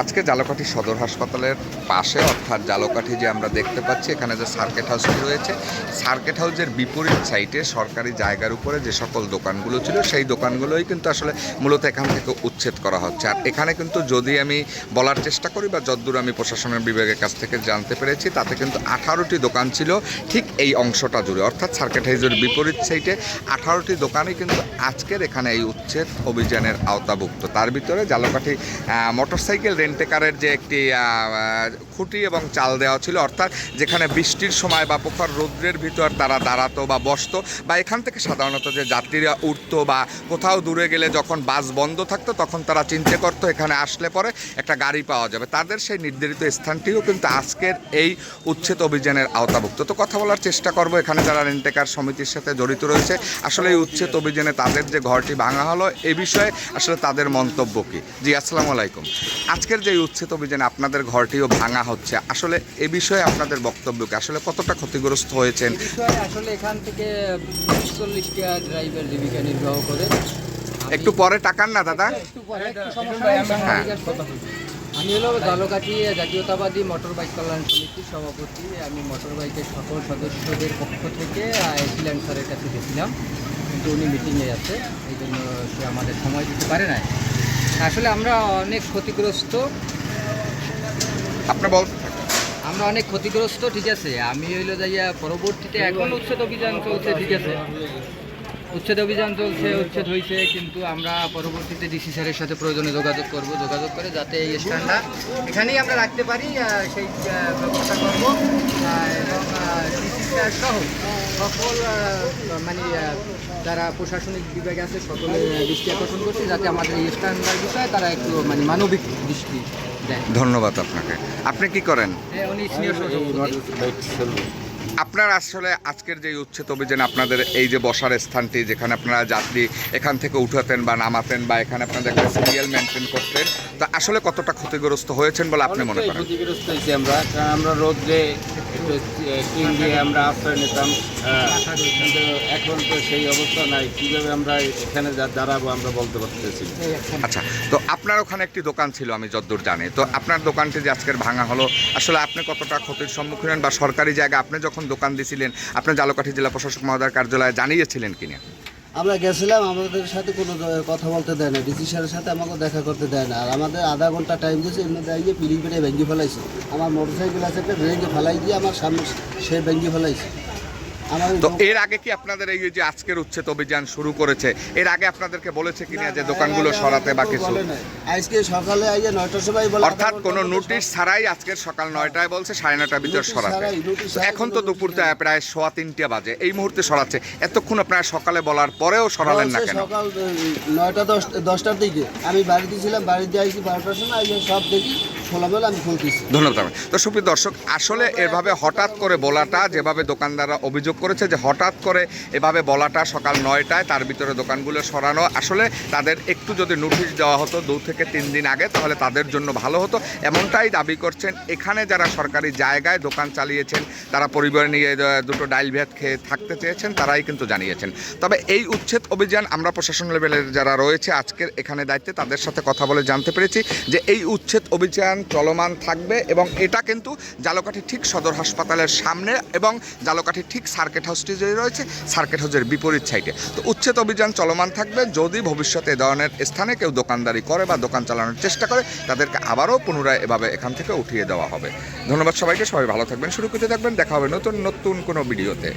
আজকে জালকাঠি সদর হাসপাতালের পাশে, অর্থাৎ জালকাঠি যে আমরা দেখতে পাচ্ছি, এখানে যে সার্কেট হাউসটি রয়েছে, সার্কেট হাউসের বিপরীত সাইডে সরকারি জায়গার উপরে যে সকল দোকানগুলো ছিল, সেই দোকানগুলোই কিন্তু আসলে মূলত এখান থেকে উচ্ছেদ করা হচ্ছে। আর এখানে কিন্তু যদি আমি বলার চেষ্টা করি বা যদ্দূর আমি প্রশাসনের বিভাগের কাছ থেকে জানতে পেরেছি, তাতে কিন্তু আঠারোটি দোকান ছিল ঠিক এই অংশটা জুড়ে। অর্থাৎ সার্কেট হাউসের বিপরীত সাইডে আঠারোটি দোকানই কিন্তু আজকের এখানে এই উচ্ছেদ অভিযানের আওতাভুক্ত। তার ভিতরে জালকাঠি মোটরসাইকেল রেন্টেকারের যে একটি খুঁটি এবং চাল দেওয়া ছিল, অর্থাৎ যেখানে বৃষ্টির সময় বা প্রখর রৌদ্রের ভিতর তারা দাঁড়াতো বা বসতো, বা এখান থেকে সাধারণত যে যাত্রীরা উঠতো বা কোথাও দূরে গেলে যখন বাস বন্ধ থাকতো, তখন তারা চিন্তা করতো, এখানে আসলে পরে একটা গাড়ি পাওয়া যাবে। তাদের সেই নির্ধারিত স্থানটিও কিন্তু আজকের এই উচ্ছেদ অভিযানের আওতাভুক্ত। তো কথা বলার চেষ্টা করব, এখানে যারা রেন্টেকার সমিতির সাথে জড়িত রয়েছে, আসলে এই উচ্ছেদ অভিযানে তাদের যে ঘরটি ভাঙা হলো, এ বিষয়ে আসলে তাদের মন্তব্য কি? জি, আসসালামু আলাইকুম। আজকের যে উচ্ছেদ অভিযানে আপনাদের ঘরটিও ভাঙা হচ্ছে আসলে এ বিষয়ে আপনাদের বক্তব্য কি? আসলে কতটা ক্ষতিগ্রস্ত হয়েছেন? আসলে এখান থেকে চল্লিশটা ড্রাইভার জীবিকা নির্বাহ করে। একটু পরে টাকার না দাদা? একটু পরে একটু সমস্যা হয়েছে, আমি হ্যাঁ। আমি হলো দলকাঠি জাতীয়তাবাদী মোটর বাইক কল্যাণ সমিতির সভাপতি। আমি মোটর বাইকের সকল সদস্যদের পক্ষ থেকে এসিলেন স্যারের কাছে গেছিলাম। কিন্তু উনি মিটিংয়ে আছে এই জন্য সে আমাদের সময় দিতে পারে নাই। আসলে আমরা অনেক ক্ষতিগ্রস্ত। আপনি বল। আমরা অনেক ক্ষতিগ্রস্ত ঠিক আছে। আমি হইল যাইয়া পরবর্তীতে এখন উচ্ছেদ অভিযান চলছে ঠিক আছে। উচ্ছেদ অভিযান চলছে উচ্ছেদ হয়েছে কিন্তু আমরা পরবর্তীতে ডিসি স্যারের সাথে প্রয়োজনে যোগাযোগ করব যোগাযোগ করে যাতে এই স্ট্যান্ডটা এখানেই আমরা রাখতে পারি সেই ব্যবস্থা করব। এবং ডিসি স্যার সহ সকল মানে যারা প্রশাসনিক বিভাগে আছে সকলে দৃষ্টি আকর্ষণ করছে যাতে আমাদের এই স্ট্যান্ডার বিষয়ে তারা একটু মানে মানবিক দৃষ্টি দেয়। ধন্যবাদ আপনাকে। আপনি কি করেন? হ্যাঁ, উনি সিনিয়র আপনার আসলে আজকের যে উচ্ছেদ অভিযান আপনাদের এই যে বসার স্থানটি যেখানে আপনারা যাত্রী এখান থেকে উঠাতেন বা নামাতেন বা এখানে আপনাদের একটা সিরিয়াল মেনটেন করতেন তা আসলে কতটা ক্ষতিগ্রস্ত হয়েছেন বলে আপনি মনে করেন? ক্ষতিগ্রস্ত হয়েছি আমরা। কারণ আমরা রোদ্রে একটু টিন দিয়ে আমরা আশ্রয় নিতাম। কিন্তু এখন তো সেই অবস্থা নাই। কীভাবে আমরা এখানে দাঁড়াবো আমরা বলতে পারতেছি আচ্ছা তো আপনার ওখানে একটি দোকান ছিল আমি যতদূর জানি। তো আপনার দোকানটি যে আজকের ভাঙা হলো আসলে আপনি কতটা ক্ষতির সম্মুখীন হন বা সরকারি জায়গা আপনি যখন দোকান দিয়েছিলেন? আপনার জালকাঠি জেলা প্রশাসক মহোদয়ের কার্যালয়ে জানিয়েছিলেন কিনা আমরা গেছিলাম, আমাদের সাথে কোনো কথা বলতে দেয় না, ডিসি স্যারের সাথে আমাকে দেখা করতে দেয় না। আর আমাদের আধা ঘণ্টা টাইম দিয়েছে এমনি আইয়ে পিড়ি পেটে ভেঙ্গি ফেলাইছে। আমার মোটর সাইকেল আছে একটা, ভেঙে ফেলাই দিয়ে আমার সামনে সে ভেঙ্গি ফেলাইছে। তো এর আগে কি আপনাদের এই যে আজকের উচ্ছেদ অভিযান শুরু করেছে? এর আগে আপনাদেরকে বলেছে কিনা যে দোকানগুলো সরাতে বা কিছু? আজকে সকালে আইয়ে নয়টার সময় বলে অর্থাৎ কোনো নোটিশ ছাড়াই আজকের সকাল নয়টায় বলছে সাড়ে নয়টার ভিতর সরাতে। এখন তো কোনো দুপুর নোটিশ প্রায় সোয়া তিনটে বাজে। এই মুহূর্তে সরাচ্ছে। এতক্ষণ আপনারা সকালে বলার পরেও সরালেন না কেন? সকাল নয়টা দশ দশটার দিকে। আমি বাড়িতে ছিলাম বাড়িতে আইছি বারোটার সময় আইয়ে সব দেখি। ধন্যবাদ। তো সুপ্রিয় দর্শক, আসলে এভাবে হঠাৎ করে বলাটা, যেভাবে দোকানদাররা অভিযোগ করেছে যে হঠাৎ করে এভাবে বলাটা সকাল নয়টায় তার ভিতরে দোকানগুলো সরানো, আসলে তাদের একটু যদি নোটিশ দেওয়া হতো দু থেকে তিন দিন আগে, তাহলে তাদের জন্য ভালো হতো। এমনটাই দাবি করছেন এখানে যারা সরকারি জায়গায় দোকান চালিয়েছেন, তারা পরিবার নিয়ে দুটো ডাইল ভাত খেয়ে থাকতে চেয়েছেন, তারাই কিন্তু জানিয়েছেন। তবে এই উচ্ছেদ অভিযান, আমরা প্রশাসন লেভেলের যারা রয়েছে, আজকের এখানে দায়িত্বে তাদের সাথে কথা বলে জানতে পেরেছি যে এই উচ্ছেদ অভিযান চলমান থাকবে এবং এটা কিন্তু জালকাঠি ঠিক সদর হাসপাতালের সামনে এবং জালকাঠি ঠিক সার্কেট হাউসটি যে রয়েছে, সার্কেট হাউসের বিপরীত সাইডে। তো উচ্ছেদ অভিযান চলমান থাকবে, যদি ভবিষ্যতে এ ধরনের স্থানে কেউ দোকানদারি করে বা দোকান চালানোর চেষ্টা করে, তাদেরকে আবারও পুনরায় এভাবে এখান থেকে উঠিয়ে দেওয়া হবে। ধন্যবাদ সবাইকে, সবাই ভালো থাকবেন শুরু থাকবেন, দেখা হবে নতুন নতুন কোনো ভিডিওতে।